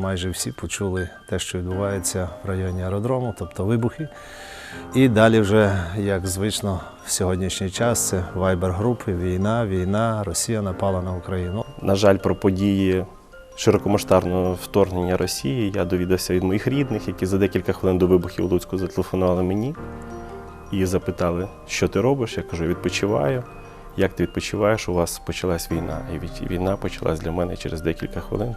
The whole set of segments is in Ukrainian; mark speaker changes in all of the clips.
Speaker 1: Майже всі почули те, що відбувається в районі аеродрому, тобто вибухи. І далі вже, як звично, в сьогоднішній час це вайбер-групи, війна, війна, Росія напала на Україну.
Speaker 2: На жаль, про події широкомасштабного вторгнення Росії я довідався від моїх рідних, які за декілька хвилин до вибухів у Луцьку зателефонували мені і запитали, що ти робиш. Я кажу, відпочиваю. Як ти відпочиваєш? У вас почалась війна. І війна почалась для мене через декілька хвилин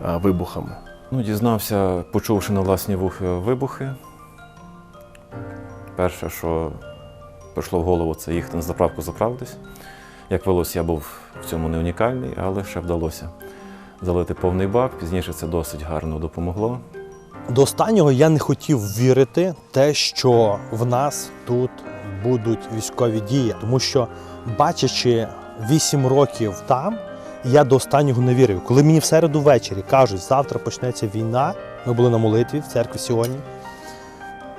Speaker 2: вибухами.
Speaker 3: Ну, дізнався, почувши на власні вухи вибухи. Перше, що прийшло в голову, це їхати на заправку заправитись. Як виявилось, я був в цьому не унікальний, але ще вдалося залити повний бак. Пізніше це досить гарно допомогло.
Speaker 4: До останнього я не хотів вірити те, що в нас тут будуть військові дії, тому що, бачачи 8 років там, я до останнього не вірив. Коли мені в середу ввечері кажуть, завтра почнеться війна, ми були на молитві в церкві сьогодні,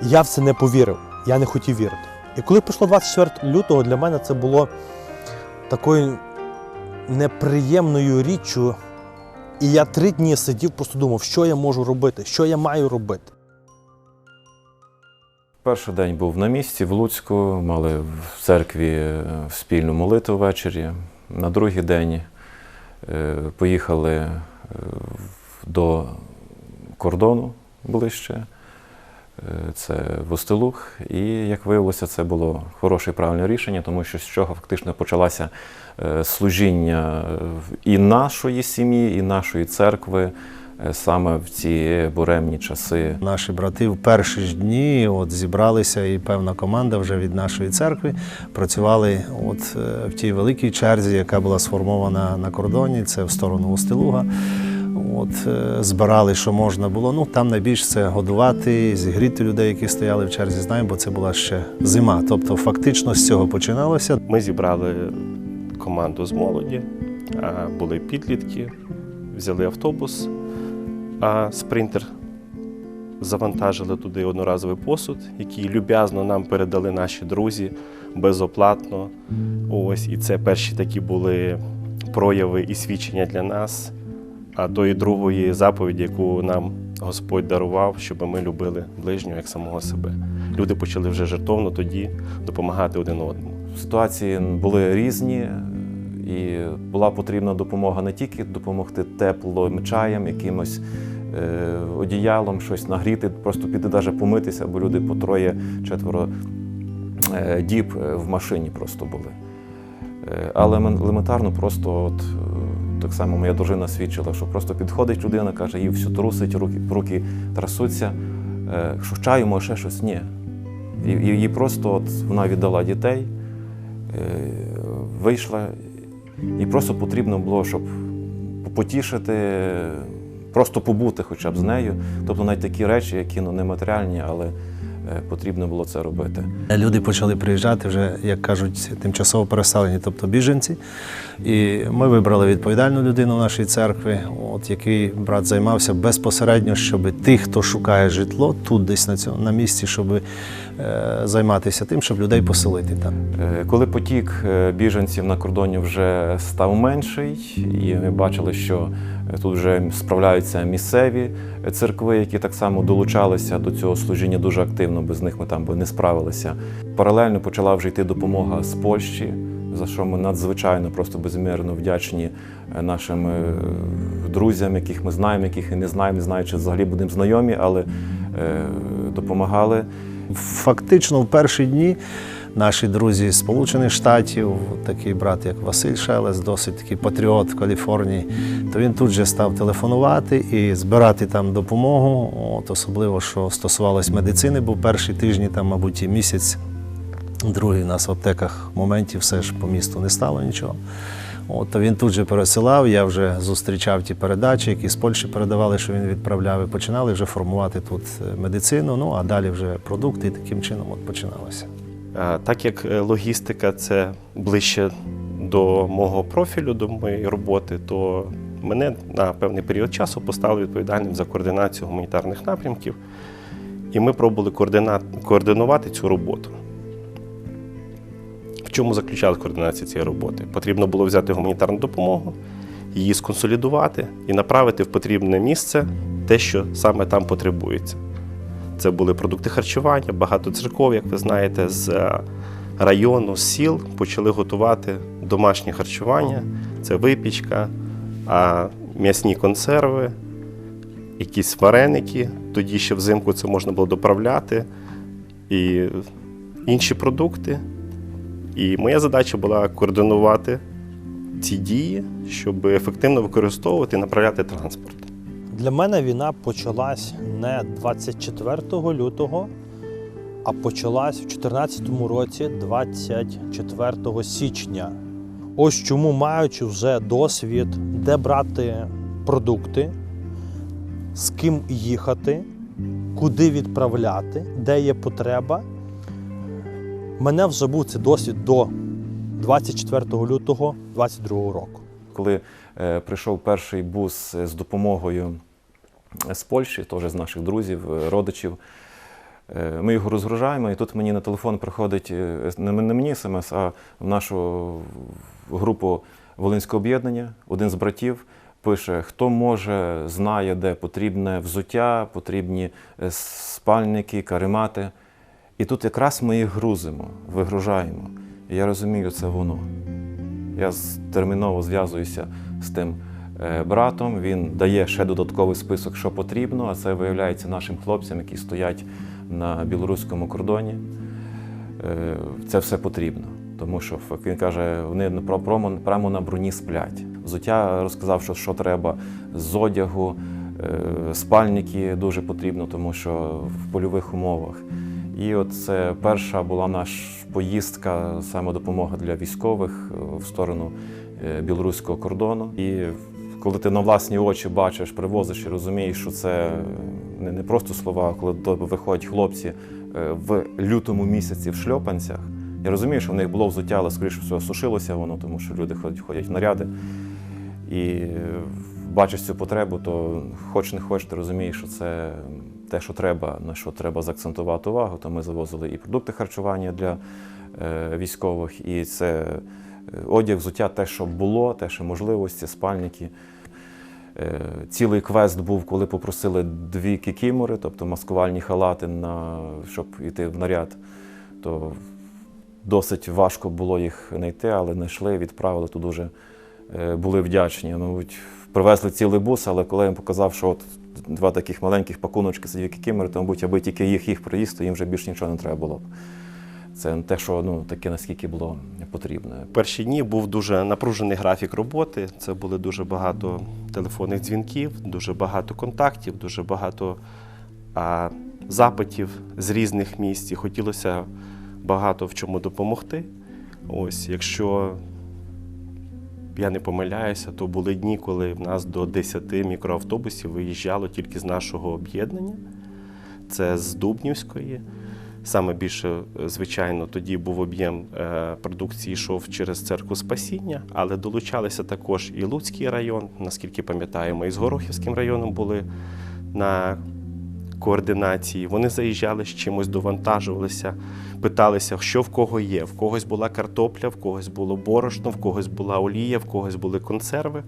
Speaker 4: я в це не повірив, я не хотів вірити. І коли прийшло 24 лютого, для мене це було такою неприємною річчю. І я три дні сидів, просто думав, що я можу робити, що я маю робити.
Speaker 3: Перший день був на місці в Луцьку, мали в церкві е, спільну молитву ввечері. На другий день поїхали е, до кордону ближче. Е, Це Востелух. І, як виявилося, це було хороше і правильне рішення, тому що з чого фактично почалося е, служіння е, і нашої сім'ї, і нашої церкви е, саме в ці буремні часи.
Speaker 1: Наші брати в перші ж дні от зібралися, і певна команда вже від нашої церкви працювали от е, в тій великій черзі, яка була сформована на кордоні. Це в сторону Устилуга. От е, збирали, що можна було. Ну там найбільше це годувати, зігріти людей, які стояли в черзі. Знаємо, бо це була ще зима. Тобто, фактично з цього починалося.
Speaker 2: Ми зібрали команду з молоді, були підлітки, взяли автобус, а спринтер завантажили туди одноразовий посуд, який люб'язно нам передали наші друзі безоплатно. Ось, і це перші такі були прояви і свідчення для нас, а тої другої заповіді, яку нам Господь дарував, щоб ми любили ближнього як самого себе. Люди почали вже жертовно тоді допомагати один одному.
Speaker 3: Ситуації були різні, і була потрібна допомога не тільки допомогти теплом, чаєм, якимось е, одіялом, щось нагріти, просто піти навіть помитися, бо люди по троє, четверо е, діб е, в машині просто були. Е, Але елементарно просто от, е, так само моя дружина свідчила, що просто підходить людина, каже, її всю трусить, руки, руки трасуться, е, що чаю, може ще щось? Ні. І, і їй просто от вона віддала дітей, вийшла, і просто потрібно було, щоб потішити, просто побути хоча б з нею. Тобто навіть такі речі, які ну, нематеріальні, але потрібно було це робити.
Speaker 1: Люди почали приїжджати вже, як кажуть, тимчасово переселені, тобто біженці. І ми вибрали відповідальну людину в нашій церкві, от який брат займався безпосередньо, щоб тих, хто шукає житло, тут десь на цьому на місці, щоб е, займатися тим, щоб людей поселити там.
Speaker 3: Е, Коли потік е, біженців на кордоні вже став менший, і ми бачили, що е, тут вже справляються місцеві церкви, які так само долучалися до цього служіння дуже активно, без них ми там би не справилися. Паралельно почала вже йти допомога з Польщі, за що ми надзвичайно просто безмірно вдячні е, нашим е, друзям, яких ми знаємо, яких і не знаємо, не знаю, чи взагалі будемо знайомі, але е, допомагали.
Speaker 1: Фактично, в перші дні наші друзі з Сполучених Штатів, такий брат, як Василь Шелес, досить такий патріот в Каліфорнії, то він тут же став телефонувати і збирати там допомогу. От, особливо, що стосувалось медицини, бо перші тижні, там, мабуть, і місяць, другий у нас в аптеках моментів все ж по місту не стало нічого. От, то він тут же пересилав, я вже зустрічав ті передачі, які з Польщі передавали, що він відправляв, і починали вже формувати тут е, медицину, ну а далі вже продукти, і таким чином от починалося.
Speaker 2: А, Так як е, логістика це ближче до мого профілю, до моєї роботи, то мене на певний період часу поставили відповідальним за координацію гуманітарних напрямків, і ми пробували координувати цю роботу. В чому заключалась координація цієї роботи? Потрібно було взяти гуманітарну допомогу, її сконсолідувати і направити в потрібне місце те, що саме там потребується. Це були продукти харчування, багато церков, як ви знаєте, з е, району, з сіл почали готувати домашнє харчування. Це випічка, м'ясні консерви, якісь вареники. Тоді ще взимку це можна було доправляти. І інші продукти. І моя задача була координувати ці дії, щоб ефективно використовувати і направляти транспорт.
Speaker 4: Для мене війна почалась не 24 лютого, а почалась в 2014 році, 24 січня. Ось чому, маючи вже досвід, де брати продукти, з ким їхати, куди відправляти, де є потреба. Мене вже був цей досвід до 24 лютого 2022 року.
Speaker 3: Коли прийшов перший бус з допомогою з Польщі, теж з наших друзів, е, родичів, е, ми його розгружаємо, і тут мені на телефон приходить е, не мені смс, а в нашу групу Волинського об'єднання, один з братів. Пише, хто може, знає, де потрібне взуття, потрібні е, спальники, каремати. І тут якраз ми їх грузимо, вигружаємо. І я розумію, це воно. Я терміново зв'язуюся з тим е, братом. Він дає ще додатковий список, що потрібно, а це виявляється нашим хлопцям, які стоять на білоруському кордоні. Е, Це все потрібно. Тому що він каже, вони прямо, на броні сплять. Взуття розказав, що, що треба з одягу, е, спальники дуже потрібно, тому що в польових умовах. І от це перша була наша поїздка, саме допомога для військових в сторону білоруського кордону. І коли ти на власні очі бачиш, привозиш і розумієш, що це не, не просто слова, коли до тебе виходять хлопці е, в лютому місяці в шльопанцях. Я розумію, що в них було взуття, але скоріше всього сушилося воно, тому що люди ходять, в наряди. І е, бачиш цю потребу, то хоч не хоч, ти розумієш, що це те, що треба, на що треба заакцентувати увагу. То ми завозили і продукти харчування для е, військових, і це е, одяг, взуття, те, що було, те, що можливості, спальники. Е, Цілий квест був, коли попросили дві кікімори, тобто маскувальні халати, на, щоб йти в наряд. То досить важко було їх знайти, але знайшли, відправили, то дуже е, були вдячні. Ну, от привезли цілий бус, але коли я їм показав, що от два таких маленьких пакуночки це дві кікімори, то, мабуть, аби тільки їх їх приїзд, то їм вже більше нічого не треба було б. Це те, що ну, таке, наскільки було потрібно.
Speaker 2: Перші дні був дуже напружений графік роботи. Це було дуже багато телефонних дзвінків, дуже багато контактів, дуже багато а, запитів з різних місць. І хотілося багато в чому допомогти. Ось, якщо я не помиляюся, то були дні, коли в нас до 10 мікроавтобусів виїжджало тільки з нашого об'єднання. Це з Дубнівської. Саме більше, е, звичайно, тоді був об'єм е, продукції йшов через церкву Спасіння, але долучалися також і Луцький район, наскільки пам'ятаємо, і з Горохівським районом були на координації. Вони заїжджали з чимось, довантажувалися, питалися, що в кого є. В когось була картопля, в когось було борошно, в когось була олія, в когось були консерви,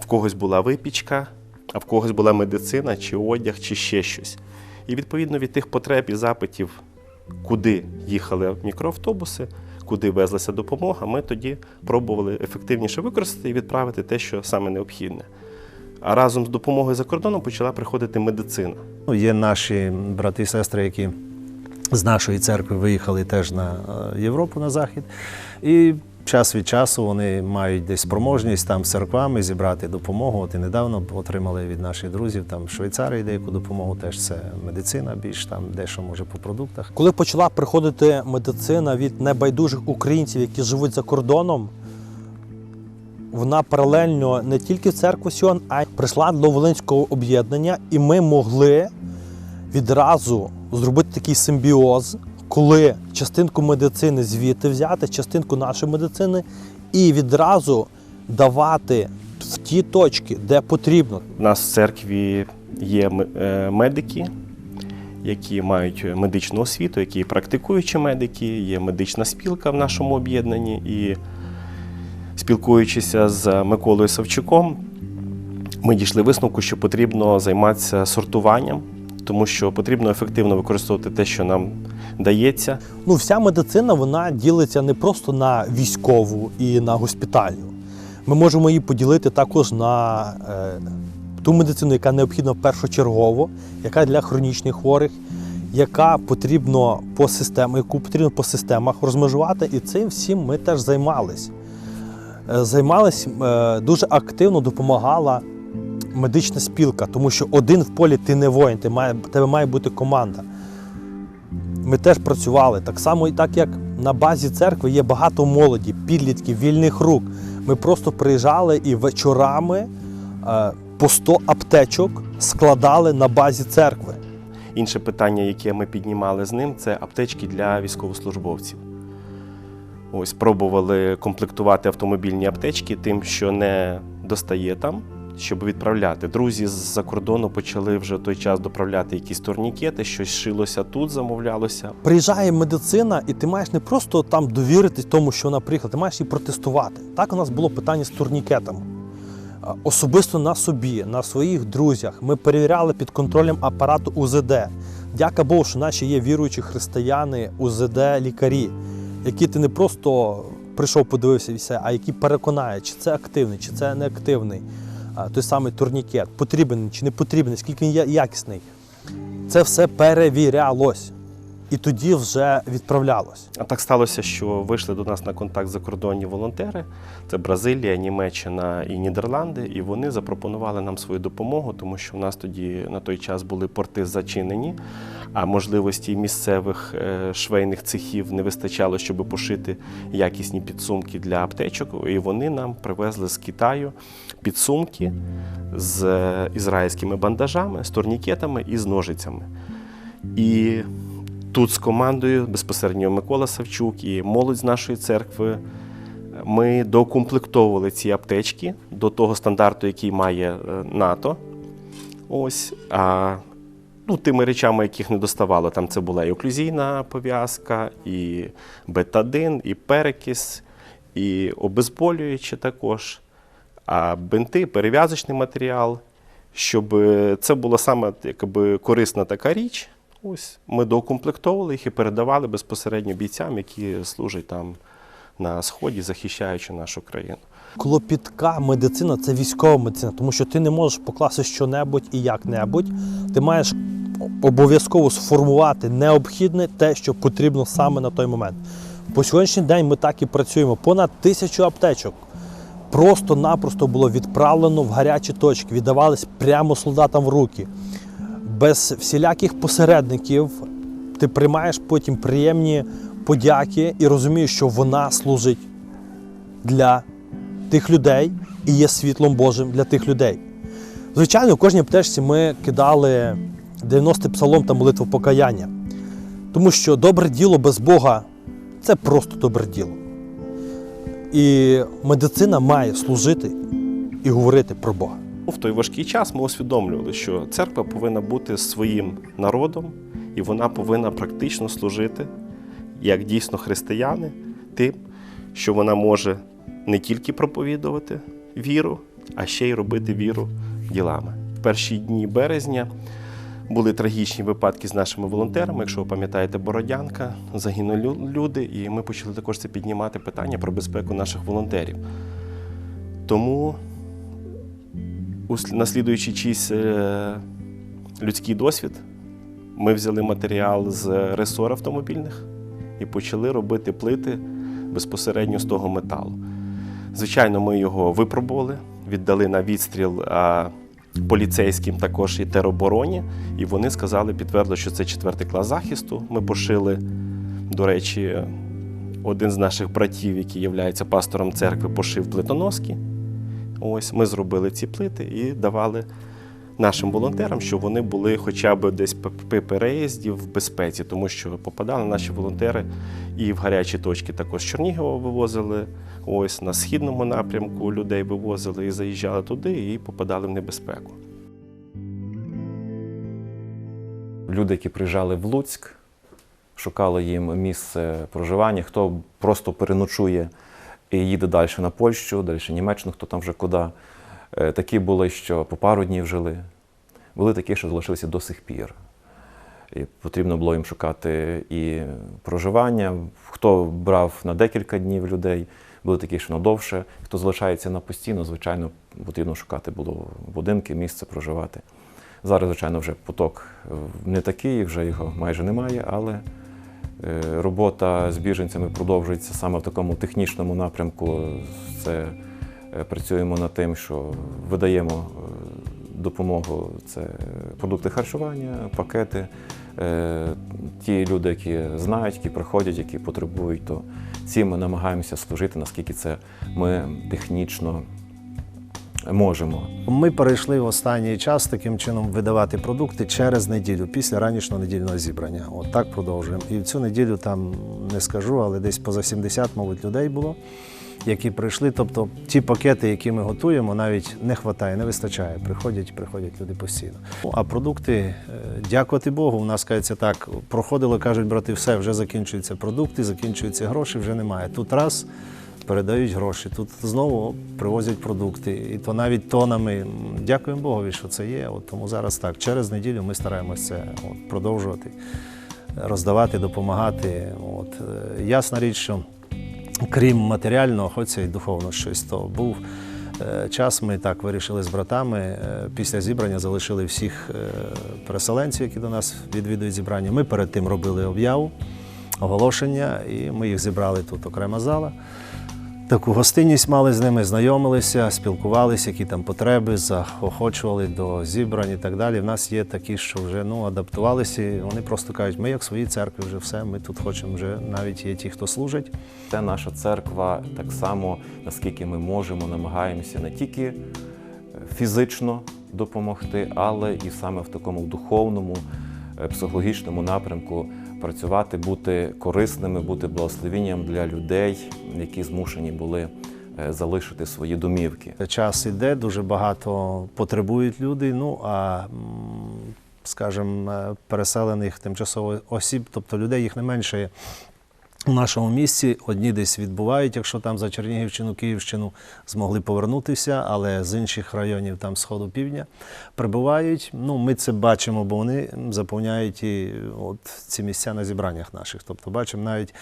Speaker 2: в когось була випічка, а в когось була медицина, чи одяг, чи ще щось. І відповідно від тих потреб і запитів, куди їхали мікроавтобуси, куди везлася допомога, ми тоді пробували ефективніше використати і відправити те, що саме необхідне. А разом з допомогою за кордоном почала приходити медицина.
Speaker 1: Ну, Є наші брати і сестри, які з нашої церкви виїхали теж на е, Європу на захід. І час від часу вони мають десь спроможність там з церквами зібрати допомогу. От і недавно отримали від наших друзів там Швейцарії деяку допомогу. Теж це медицина, більш там дещо може по продуктах.
Speaker 4: Коли почала приходити медицина від небайдужих українців, які живуть за кордоном, вона паралельно не тільки в церкву Сіон, а й прийшла до Волинського об'єднання, і ми могли відразу зробити такий симбіоз, коли частинку медицини звідти взяти, частинку нашої медицини, і відразу давати в ті точки, де потрібно.
Speaker 2: У нас в церкві є е, медики, які мають медичну освіту, які практикуючі медики, є медична спілка в нашому об'єднанні. І спілкуючися з Миколою Савчуком, ми дійшли висновку, що потрібно займатися сортуванням, тому що потрібно ефективно використовувати те, що нам дається.
Speaker 4: Ну, вся медицина вона ділиться не просто на військову і на госпітальну. Ми можемо її поділити також на е, ту медицину, яка необхідна першочергово, яка для хронічних хворих, яка потрібно по системах, яку потрібно по системах розмежувати, і цим всім ми теж займались. Е, Займались е, дуже активно допомагала медична спілка, тому що один в полі ти не воїн, ти має, тебе має бути команда. Ми теж працювали так само, і так як на базі церкви є багато молоді, підлітків, вільних рук. Ми просто приїжджали і вечорами е, по 100 аптечок складали на базі церкви.
Speaker 2: Інше питання, яке ми піднімали з ним, це аптечки для військовослужбовців. Ось пробували комплектувати автомобільні аптечки тим, що не достає там, щоб відправляти. Друзі з-за кордону почали вже в той час доправляти якісь турнікети, щось шилося тут, замовлялося.
Speaker 4: Приїжджає медицина, і ти маєш не просто там довіритись тому, що вона приїхала, ти маєш її протестувати. Так у нас було питання з турнікетами. Е, Особисто на собі, на своїх друзях. Ми перевіряли під контролем апарату УЗД. Дяка Богу, що наші є віруючі християни, УЗД, лікарі, які ти не просто прийшов, подивився і все, а які переконають, чи це активний, чи це не активний. А, Той самий турнікет, потрібен чи не потрібен, скільки він якісний. Це все перевірялось. І тоді вже відправлялось.
Speaker 2: А так сталося, що вийшли до нас на контакт закордонні волонтери. Це Бразилія, Німеччина і Нідерланди. І вони запропонували нам свою допомогу, тому що в нас тоді на той час були порти зачинені, а можливості місцевих е, швейних цехів не вистачало, щоб пошити якісні підсумки для аптечок. І вони нам привезли з Китаю підсумки з е, ізраїльськими бандажами, з турнікетами і з ножицями. І тут з командою безпосередньо Микола Савчук і молодь з нашої церкви. Ми доукомплектовували ці аптечки до того стандарту, який має е, НАТО. Ось. А ну, тими речами, яких не доставало, там це була і оклюзійна пов'язка, і бетадин, і перекис, і обезболюючі також, а бинти, перев'язочний матеріал, щоб е, це була саме якби, корисна така річ. Ось ми доукомплектовували їх і передавали безпосередньо бійцям, які служать там на сході, захищаючи нашу країну.
Speaker 4: Клопітка медицина це військова медицина, тому що ти не можеш покласти що-небудь і як-небудь. Ти маєш обов'язково сформувати необхідне те, що потрібно саме на той момент. По сьогоднішній день ми так і працюємо. Понад тисячу аптечок просто-напросто було відправлено в гарячі точки, віддавались прямо солдатам в руки. Без всіляких посередників ти приймаєш потім приємні подяки і розумієш, що вона служить для тих людей і є світлом Божим для тих людей. Звичайно, в кожній аптечці ми кидали 90-й псалом та молитву покаяння. Тому що добре діло без Бога це просто добре діло. І медицина має служити і говорити про Бога.
Speaker 2: В той важкий час ми усвідомлювали, що церква повинна бути своїм народом, і вона повинна практично служити, як дійсно християни, тим, що вона може не тільки проповідувати віру, а ще й робити віру ділами. В перші дні березня були трагічні випадки з нашими волонтерами. Якщо ви пам'ятаєте, Бородянка, загинули люди, і ми почали також це піднімати питання про безпеку наших волонтерів. Тому наслідуючи чийсь е, людський досвід, ми взяли матеріал з ресор автомобільних і почали робити плити безпосередньо з того металу. Звичайно, ми його випробували, віддали на відстріл поліцейським також і теробороні, і вони сказали, підтвердили, що це четвертий клас захисту. Ми пошили, до речі, один з наших братів, який є пастором церкви, пошив плитоноски. Ось ми зробили ці плити і давали нашим волонтерам, щоб вони були хоча б десь при переїзді в безпеці, тому що попадали наші волонтери і в гарячі точки також Чернігова вивозили. Ось на східному напрямку людей вивозили і заїжджали туди, і попадали в небезпеку.
Speaker 3: Люди, які приїжджали в Луцьк, шукали їм місце проживання, хто просто переночує і їде далі на Польщу, далі Німеччину, хто там вже куди. Е, Такі були, що по пару днів жили. Були такі, що залишилися до сих пір. І потрібно було їм шукати і проживання. Хто брав на декілька днів людей, були такі, що надовше. Хто залишається на постійно, звичайно, потрібно шукати було будинки, місце проживати. Зараз, звичайно, вже поток е, не такий, вже його майже немає, але е, робота з біженцями продовжується саме в такому технічному напрямку. Це працюємо над тим, що видаємо е, допомогу. Це продукти харчування, пакети. Е, Ті люди, які знають, які приходять, які потребують, то ці ми намагаємося служити, наскільки це ми технічно можемо.
Speaker 1: Ми перейшли в останній час таким чином видавати продукти через неділю після ранішнього недільного зібрання. От так продовжуємо. І в цю неділю там не скажу, але десь поза 70, мабуть, людей було, які прийшли. Тобто ті пакети, які ми готуємо, навіть не вистачає, не вистачає. Приходять, приходять люди постійно. А продукти, е, дякувати Богу, у нас кажеться так, проходило, кажуть брати, все, вже закінчуються продукти, закінчуються гроші, вже немає. Тут раз передають гроші. Тут знову привозять продукти, і то навіть тонами. Дякуємо Богові, що це є. От тому зараз так. Через неділю ми стараємося це от, продовжувати, роздавати, допомагати. От е, ясна річ, що крім матеріального, хоча і духовно щось. То був е, час. Ми так вирішили з братами. е, Після зібрання залишили всіх е, переселенців, які до нас відвідують зібрання. Ми перед тим робили об'яву, оголошення, і ми їх зібрали тут окрема зала. Таку гостинність мали з ними, знайомилися, спілкувалися, які там потреби, заохочували до зібрань і так далі. В нас є такі, що вже ну, адаптувалися. і Вони просто кажуть, ми як свої церкви, вже все, ми тут хочемо вже навіть є ті, хто служать.
Speaker 3: Це наша церква так само, наскільки ми можемо, намагаємося не тільки е, фізично допомогти, але і саме в такому духовному, е, психологічному напрямку працювати, бути корисними, бути благословенням для людей, які змушені були е, залишити свої домівки.
Speaker 1: Час іде, дуже багато потребують люди. Ну а скажімо, е, переселених тимчасово осіб, тобто людей їх не менше. У нашому місті одні десь відбувають, якщо там за Чернігівщину, Київщину змогли повернутися, але з інших районів, там сходу півдня, прибувають. Ну, ми це бачимо, бо вони заповняють і от ці місця на зібраннях наших. Тобто, бачимо, навіть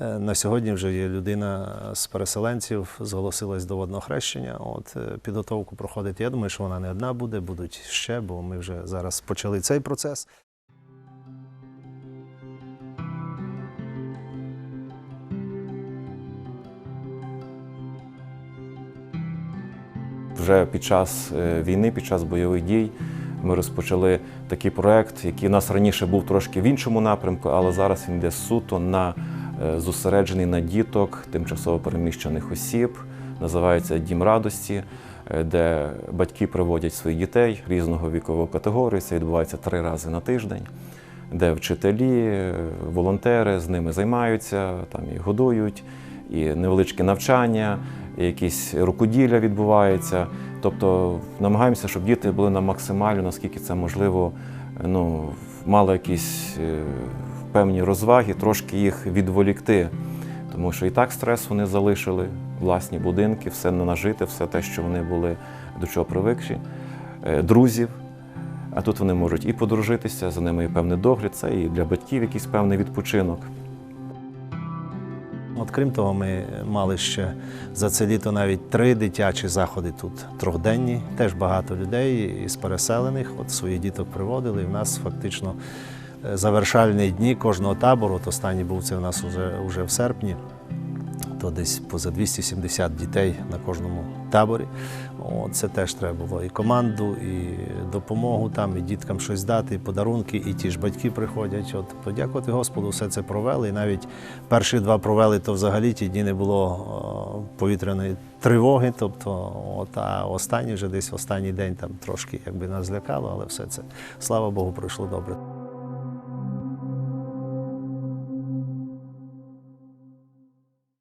Speaker 1: е, на сьогодні вже є людина з переселенців, зголосилась до водного хрещення. От е, підготовку проходить. Я думаю, що вона не одна буде, будуть ще, бо ми вже зараз почали цей процес.
Speaker 3: Вже під час е, війни, під час бойових дій, ми розпочали такий проект, який у нас раніше був трошки в іншому напрямку, але зараз він йде суто на е, зосереджений на діток тимчасово переміщених осіб. Називається Дім радості, е, де батьки приводять своїх дітей різного вікового категорії. Це відбувається три рази на тиждень, де вчителі, волонтери з ними займаються, там і годують, і невеличке навчання, якісь рукоділля відбувається. Тобто намагаємося, щоб діти були на максимально, наскільки це можливо, ну, мали якісь е, певні розваги, трошки їх відволікти. Тому що і так стрес вони залишили, власні будинки, все нажите, все те, що вони були до чого привикші, е, друзів. А тут вони можуть і подружитися, за ними є певний догляд, це і для батьків якийсь певний відпочинок.
Speaker 1: От крім того, ми мали ще за це літо навіть три дитячі заходи тут трьохденні. Теж багато людей із переселених, от своїх діток приводили. І в нас фактично е, завершальні дні кожного табору. От останній був це у нас уже, уже в серпні. То десь поза 270 дітей на кожному таборі. Це теж треба було і команду, і допомогу там, і діткам щось дати, і подарунки, і ті ж батьки приходять. От подякувати Господу, все це провели. І навіть перші два провели, то взагалі ті дні не було повітряної тривоги. Тобто, от, а останній вже десь останній день там трошки якби нас злякало, але все це, слава Богу, пройшло добре.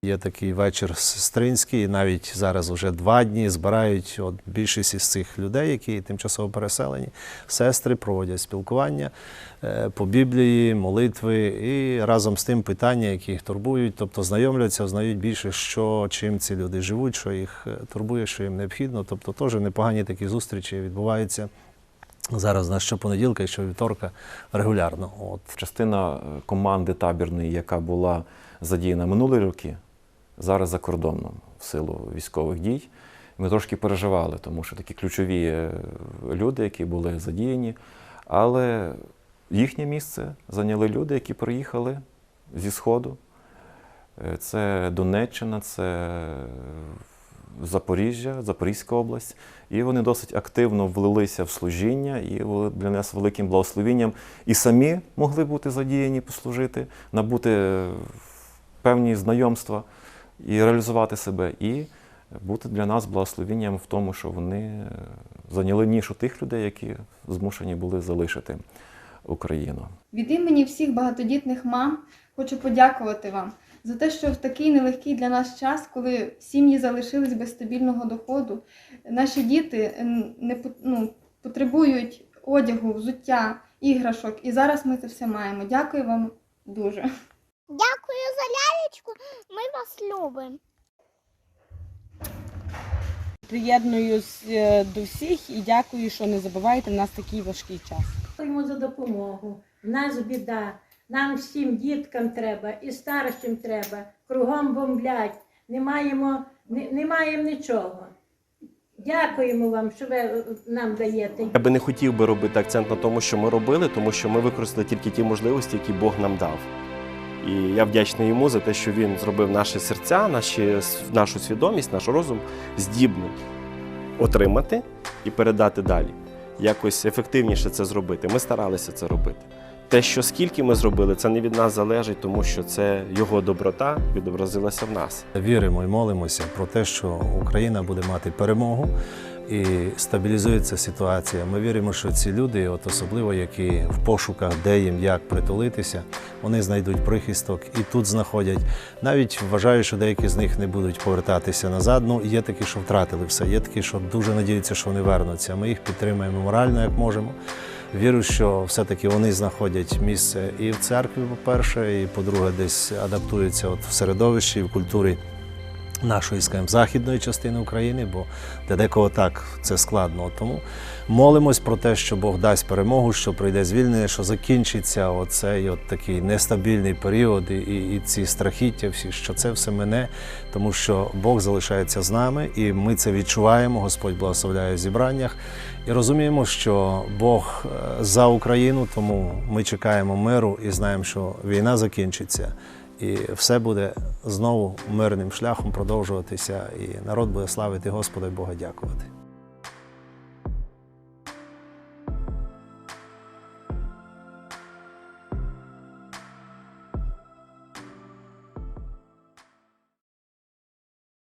Speaker 1: Є такий вечір сестринський, і навіть зараз вже два дні збирають от більшість із цих людей, які тимчасово переселені. Сестри проводять спілкування е, по Біблії, молитви і разом з тим питання, які їх турбують, тобто знайомляться, знають більше, що чим ці люди живуть, що їх е, турбує, що їм необхідно. Тобто теж непогані такі зустрічі відбуваються. Зараз на щопонеділка і щовівторка регулярно. От
Speaker 3: Частина е, команди табірної, яка була задіяна минулі роки, зараз за кордоном в силу військових дій. Ми трошки переживали, тому що такі ключові е, люди, які були задіяні. Але їхнє місце зайняли люди, які приїхали зі Сходу. Е, Це Донеччина, це Запоріжжя, Запорізька область. І вони досить активно влилися в служіння і для нас великим благословенням. І самі могли бути задіяні послужити, набути певні знайомства і реалізувати себе. І бути для нас благословенням в тому, що вони е, зайняли нішу тих людей, які змушені були залишити Україну.
Speaker 5: Від імені всіх багатодітних мам хочу подякувати вам за те, що в такий нелегкий для нас час, коли сім'ї залишились без стабільного доходу, наші діти не пот- ну, потребують одягу, взуття, іграшок. І зараз ми це все маємо. Дякую вам дуже.
Speaker 6: Дякую за лялечку. Ми вас любимо.
Speaker 7: Приєднуюсь е, до всіх і дякую, що не забуваєте в нас такий важкий час.
Speaker 8: Дякуємо за допомогу. В нас біда. Нам всім діткам треба і старшим треба. Кругом бомблять. Не маємо, не, не маємо нічого. Дякуємо вам, що ви е, нам даєте.
Speaker 2: Я би не хотів би робити акцент на тому, що ми робили, тому що ми використали тільки ті можливості, які Бог нам дав. І я вдячний йому за те, що він зробив наші серця, наші, нашу свідомість, наш розум здібним отримати і передати далі. Якось ефективніше це зробити. Ми старалися це робити. Те, що скільки ми зробили, це не від нас залежить, тому що це його доброта відобразилася в нас.
Speaker 1: Віримо і молимося про те, що Україна буде мати перемогу і стабілізується ситуація. Ми віримо, що ці люди, от особливо які в пошуках, де їм як притулитися, вони знайдуть прихисток і тут знаходять. Навіть вважаю, що деякі з них не будуть повертатися назад. Ну є такі, що втратили все. Є такі, що дуже надіються, що вони вернуться. Ми їх підтримуємо морально, як можемо. Вірю, що все-таки вони знаходять місце і в церкві, по-перше, і по-друге, десь адаптуються от в середовищі, і в культурі нашої скажімо, західної частини України, бо для декого так це складно. Тому молимось про те, що Бог дасть перемогу, що прийде звільнення, що закінчиться оцей от такий нестабільний період і, і, ці страхіття, всі, що це все мене, тому що Бог залишається з нами, і ми це відчуваємо. Господь благословляє в зібраннях. І розуміємо, що Бог е, за Україну, тому ми чекаємо миру і знаємо, що війна закінчиться. І все буде знову мирним шляхом продовжуватися, і народ буде славити Господа і Бога дякувати.